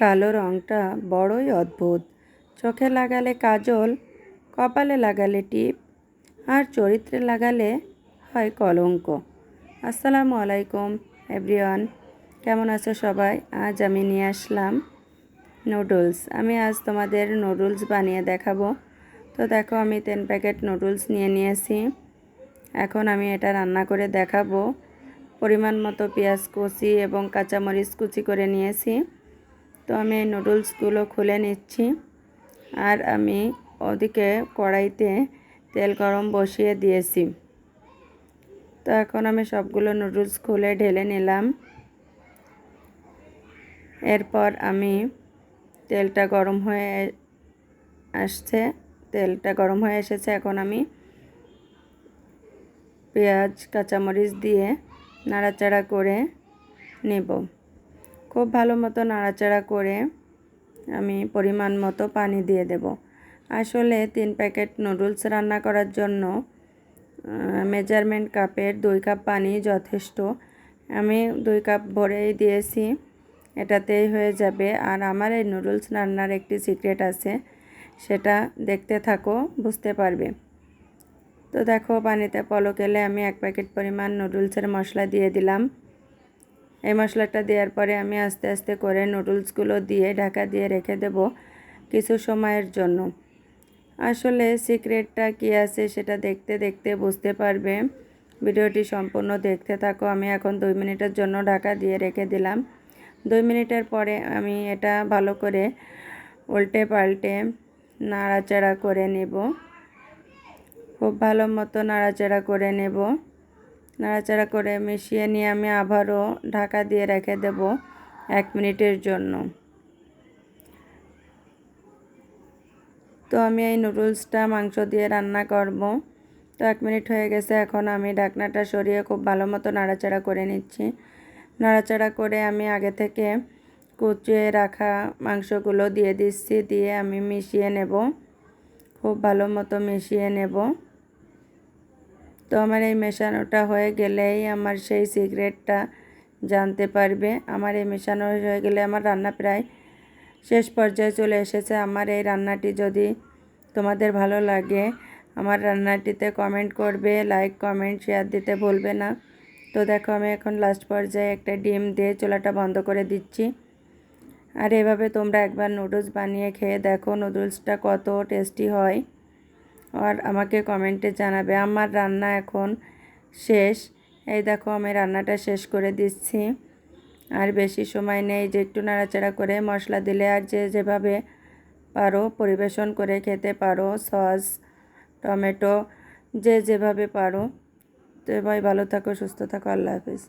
কালো রঙটা বড়ই অদ্ভুত। চোখে লাগালে কাজল, কপালে লাগালে টিপ, আর চরিত্রে লাগালে হয় কলঙ্ক। আসসালামু আলাইকুম, এভরিওয়ান। কেমন আছো সবাই? আজ আমি নিয়ে আসলাম নুডলস। আমি আজ তোমাদের নুডলস বানিয়ে দেখাবো। তো দেখো, আমি তিন প্যাকেট নুডলস নিয়ে নিয়েছি। এখন আমি এটা রান্না করে দেখাবো। পরিমাণ মতো পেঁয়াজ কুচি এবং কাঁচামরিচ কুচি করে নিয়েছি। তো আমি নুডলসগুলো খুলে নিচ্ছি। আর আমি ওদিকে কড়াইতে তেল গরম বসিয়ে দিয়েছি। তো এখন আমি সবগুলো নুডলস খুলে ঢেলে নিলাম। এরপর আমি তেলটা গরম হয়ে আসছে, তেলটা গরম হয়ে এসেছে। এখন আমি পেঁয়াজ, কাঁচামরিচ দিয়ে নাড়াচাড়া করে নেব। খুব ভালো মতো নাড়াচাড়া করে আমি পরিমাণ মতো পানি দিয়ে দেব। আসলে তিন প্যাকেট নুডলস রান্না করার জন্য মেজারমেন্ট কাপের দুই কাপ পানি যথেষ্ট। আমি দুই কাপ ভরেই দিয়েছি, এটাতেই হয়ে যাবে। আর আমার এই নুডলস রান্নার একটি সিক্রেট আছে, সেটা দেখতে থাকো, বুঝতে পারবে। তো দেখো, পানিতে পলক এলে আমি এক প্যাকেট পরিমাণ নুডলসের মশলা দিয়ে দিলাম। এই মশলাটা দেওয়ার পরে আমি আস্তে আস্তে করে নুডলসগুলো দিয়ে ঢাকা দিয়ে রেখে দেব কিছু সময়ের জন্য। আসলে সিক্রেটটা কী আছে সেটা দেখতে দেখতে বুঝতে পারবে। ভিডিওটি সম্পূর্ণ দেখতে থাকো। আমি এখন দুই মিনিটের জন্য ঢাকা দিয়ে রেখে দিলাম। দুই মিনিটের পরে আমি এটা ভালো করে উল্টে পাল্টে নাড়াচাড়া করে নেব। খুব ভালো মতো নাড়াচাড়া করে নেব। নাড়াচাড়া করে মিশিয়ে নিয়ে আমি আবারও ঢাকা দিয়ে রেখে দেব এক মিনিটের জন্য। তো আমি এই নুডলসটা মাংস দিয়ে রান্না করব। তো এক মিনিট হয়ে গেছে, এখন আমি ঢাকনাটা সরিয়ে খুব ভালো মতো নাড়াচাড়া করে নিচ্ছি। নাড়াচাড়া করে আমি আগে থেকে কুচিয়ে রাখা মাংসগুলো দিয়ে দিচ্ছি, দিয়ে আমি মিশিয়ে নেব। খুব ভালো মতো মিশিয়ে নেব। তো আমার এই মেশানোটা হয়ে গেলেই আমার সেই সিক্রেটটা জানতে পারবে। আমার এই মেশানো হয়ে গেলে আমার রান্না প্রায় শেষ পর্যায়ে চলে এসেছে। আমার এই রান্নাটি যদি তোমাদের ভালো লাগে, আমার রান্নাটিতে কমেন্ট করবে লাইক কমেন্ট শেয়ার দিতে ভুলবে না। তো দেখো, আমি এখন লাস্ট পর্যায়ে একটা ডিম দিয়ে চোলাটা বন্ধ করে দিচ্ছি। আর এভাবে তোমরা একবার নুডলস বানিয়ে খেয়ে দেখো নুডলসটা কত টেস্টি হয়। আর আমাকে কমেন্টে জানাবে, আমার রান্না এখন শেষ। এই দেখো, আমি রান্নাটা শেষ করে দিচ্ছি। আর বেশি সময় নেই যে একটু নাড়াচাড়া করে মশলা দিলে, আর যে যেভাবে পারো পরিবেশন করে খেতে পারো, সস, টমেটো, যে যেভাবে পারো। তো ভাই ভালো থাকো, সুস্থ থাকো, আল্লাহ হাফিজ।